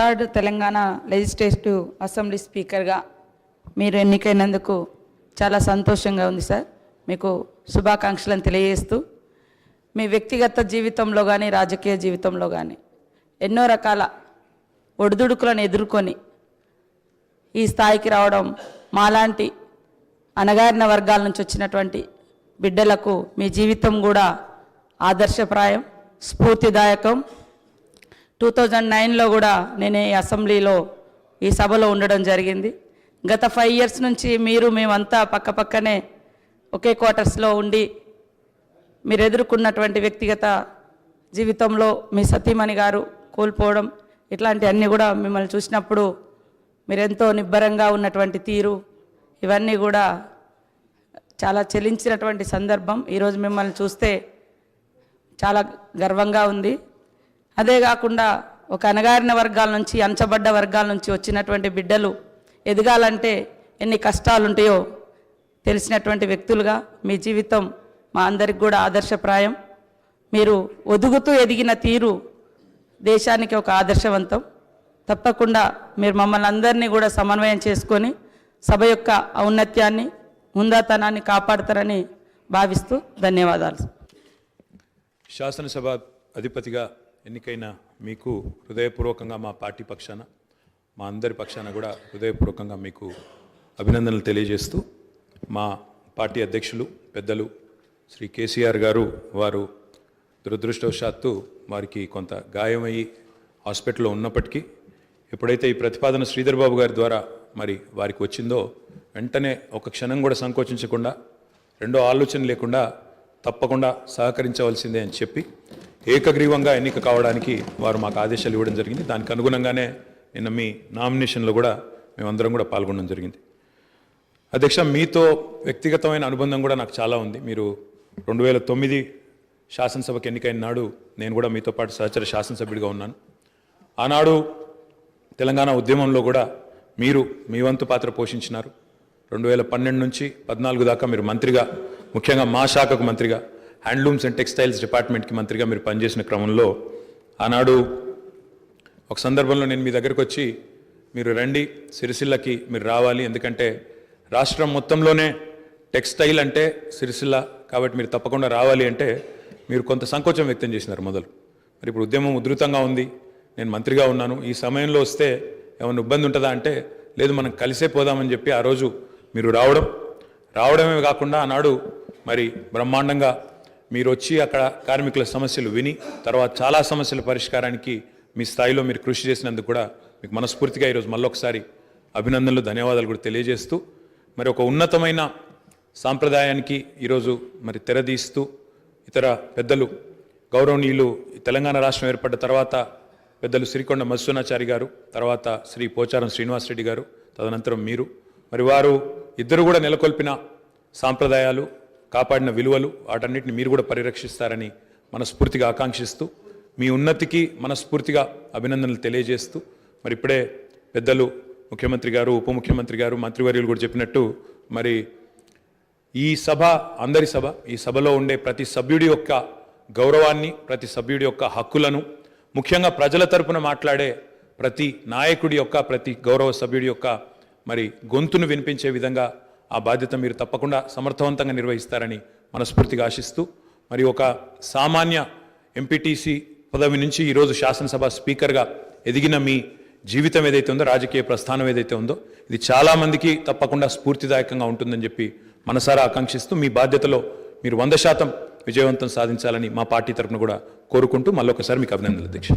Third Telangana legislative assembly స్పీకర్గా మీరు ఎన్నికైనందుకు చాలా సంతోషంగా ఉంది సార్. మీకు శుభాకాంక్షలను తెలియజేస్తూ మీ వ్యక్తిగత జీవితంలో కానీ రాజకీయ జీవితంలో కానీ ఎన్నో రకాల ఒడిదుడుకులను ఎదుర్కొని ఈ స్థాయికి రావడం మాలాంటి అణగారిన వర్గాల నుంచి వచ్చినటువంటి బిడ్డలకు మీ జీవితం కూడా ఆదర్శప్రాయం స్ఫూర్తిదాయకం. టూ థౌజండ్ నైన్లో కూడా నేను ఈ అసెంబ్లీలో ఈ సభలో ఉండడం జరిగింది. గత ఫైవ్ ఇయర్స్ నుంచి మీరు మేమంతా పక్క పక్కనే ఒకే క్వార్టర్స్లో ఉండి మీరు ఎదుర్కొన్నటువంటి వ్యక్తిగత జీవితంలో మీ సతీమణి గారు కోల్పోవడం ఇట్లాంటి అన్నీ కూడా మిమ్మల్ని చూసినప్పుడు మీరెంతో నిబ్బరంగా ఉన్నటువంటి తీరు ఇవన్నీ కూడా చాలా చెలించినటువంటి సందర్భం. ఈరోజు మిమ్మల్ని చూస్తే చాలా గర్వంగా ఉంది. అదే కాకుండా ఒక అణగారిన వర్గాల నుంచి అంచబడ్డ వర్గాల నుంచి వచ్చినటువంటి బిడ్డలు ఎదగాలంటే ఎన్ని కష్టాలు ఉంటాయో తెలిసినటువంటి వ్యక్తులుగా మీ జీవితం మా అందరికి కూడా ఆదర్శప్రాయం. మీరు ఒదుగుతూ ఎదిగిన తీరు దేశానికి ఒక ఆదర్శవంతం. తప్పకుండా మీరు మమ్మల్ని అందరినీ కూడా సమన్వయం చేసుకొని సభ యొక్క ఔన్నత్యాన్ని ముందాతనాన్ని కాపాడతారని భావిస్తూ ధన్యవాదాలు. శాసనసభ అధిపతిగా ఎన్నికైన మీకు హృదయపూర్వకంగా మా పార్టీ పక్షాన మా అందరి పక్షాన కూడా హృదయపూర్వకంగా మీకు అభినందనలు తెలియజేస్తూ మా పార్టీ అధ్యక్షులు పెద్దలు శ్రీ కేసీఆర్ గారు వారు దురదృష్టవశాత్తు వారికి కొంత గాయమయ్యి హాస్పిటల్లో ఉన్నప్పటికీ ఎప్పుడైతే ఈ ప్రతిపాదన శ్రీధర్ బాబు గారి ద్వారా మరి వారికి వచ్చిందో వెంటనే ఒక క్షణం కూడా సంకోచించకుండా రెండో ఆలోచన లేకుండా తప్పకుండా సహకరించవలసిందే అని చెప్పి ఏకగ్రీవంగా ఎన్నిక కావడానికి వారు మాకు ఆదేశాలు ఇవ్వడం జరిగింది. దానికి అనుగుణంగానే నిన్న మీ నామినేషన్లో కూడా మేమందరం కూడా పాల్గొనడం జరిగింది. అధ్యక్ష మీతో వ్యక్తిగతమైన అనుబంధం కూడా నాకు చాలా ఉంది. మీరు రెండు వేల తొమ్మిది శాసనసభకు ఎన్నికైన నాడు నేను కూడా మీతో పాటు సహచర శాసనసభ్యుడిగా ఉన్నాను. ఆనాడు తెలంగాణ ఉద్యమంలో కూడా మీరు మీ వంతు పాత్ర పోషించినారు. రెండు వేల పన్నెండు నుంచి పద్నాలుగు దాకా మీరు మంత్రిగా ముఖ్యంగా మా శాఖకు మంత్రిగా హ్యాండ్లూమ్స్ అండ్ టెక్స్టైల్స్ డిపార్ట్మెంట్కి మంత్రిగా మీరు పనిచేసిన క్రమంలో ఆనాడు ఒక సందర్భంలో నేను మీ దగ్గరకు వచ్చి మీరు రండి సిరిసిల్లకి మీరు రావాలి. ఎందుకంటే రాష్ట్రం మొత్తంలోనే టెక్స్టైల్ అంటే సిరిసిల్ల కాబట్టి మీరు తప్పకుండా రావాలి అంటే మీరు కొంత సంకోచం వ్యక్తం చేసినారు మొదలు. మరి ఇప్పుడు ఉద్యమం ఉధృతంగా ఉంది. నేను మంత్రిగా ఉన్నాను. ఈ సమయంలో వస్తే ఏమైనా ఇబ్బంది ఉంటుందా అంటే లేదు మనం కలిసే పోదామని చెప్పి ఆ రోజు మీరు రావడం. రావడమే కాకుండా ఆనాడు మరి బ్రహ్మాండంగా మీరు వచ్చి అక్కడ కార్మికుల సమస్యలు విని తర్వాత చాలా సమస్యల పరిష్కారానికి మీ స్థాయిలో మీరు కృషి చేసినందుకు కూడా మీకు మనస్ఫూర్తిగా ఈరోజు మళ్ళొకసారి అభినందనలు ధన్యవాదాలు కూడా తెలియజేస్తూ మరి ఒక ఉన్నతమైన సాంప్రదాయానికి ఈరోజు మరి తెరదీస్తూ ఇతర పెద్దలు గౌరవనీయులు ఈ తెలంగాణ రాష్ట్రం ఏర్పడ్డ తర్వాత పెద్దలు శ్రీకొండ మత్స్యనాచారి గారు తర్వాత శ్రీ పోచారం శ్రీనివాసరెడ్డి గారు తదనంతరం మీరు. మరి వారు ఇద్దరు కూడా నెలకొల్పిన సాంప్రదాయాలు కాపాడిన విలువలు వాటన్నిటిని మీరు కూడా పరిరక్షిస్తారని మనస్ఫూర్తిగా ఆకాంక్షిస్తూ మీ ఉన్నతికి మనస్ఫూర్తిగా అభినందనలు తెలియజేస్తూ మరి ఇప్పుడే పెద్దలు ముఖ్యమంత్రి గారు ఉప ముఖ్యమంత్రి గారు మంత్రివర్యులు కూడా చెప్పినట్టు మరి ఈ సభ అందరి సభ ఈ సభలో ఉండే ప్రతి సభ్యుడి యొక్క గౌరవాన్ని ప్రతి సభ్యుడి యొక్క హక్కులను ముఖ్యంగా ప్రజల తరపున మాట్లాడే ప్రతి నాయకుడి యొక్క ప్రతి గౌరవ సభ్యుడి యొక్క మరి గొంతును వినిపించే విధంగా ఆ బాధ్యత మీరు తప్పకుండా సమర్థవంతంగా నిర్వహిస్తారని మనస్ఫూర్తిగా ఆశిస్తూ మరి ఒక సామాన్య ఎంపీటీసీ పదవి నుంచి ఈరోజు శాసనసభ స్పీకర్గా ఎదిగిన మీ జీవితం ఏదైతే ఉందో రాజకీయ ప్రస్థానం ఏదైతే ఉందో ఇది చాలామందికి తప్పకుండా స్ఫూర్తిదాయకంగా ఉంటుందని చెప్పి మనసారా ఆకాంక్షిస్తూ మీ బాధ్యతలో మీరు వంద శాతం విజయవంతం సాధించాలని మా పార్టీ తరపున కూడా కోరుకుంటూ మళ్ళొకసారి మీకు అభినందనలు అధ్యక్ష.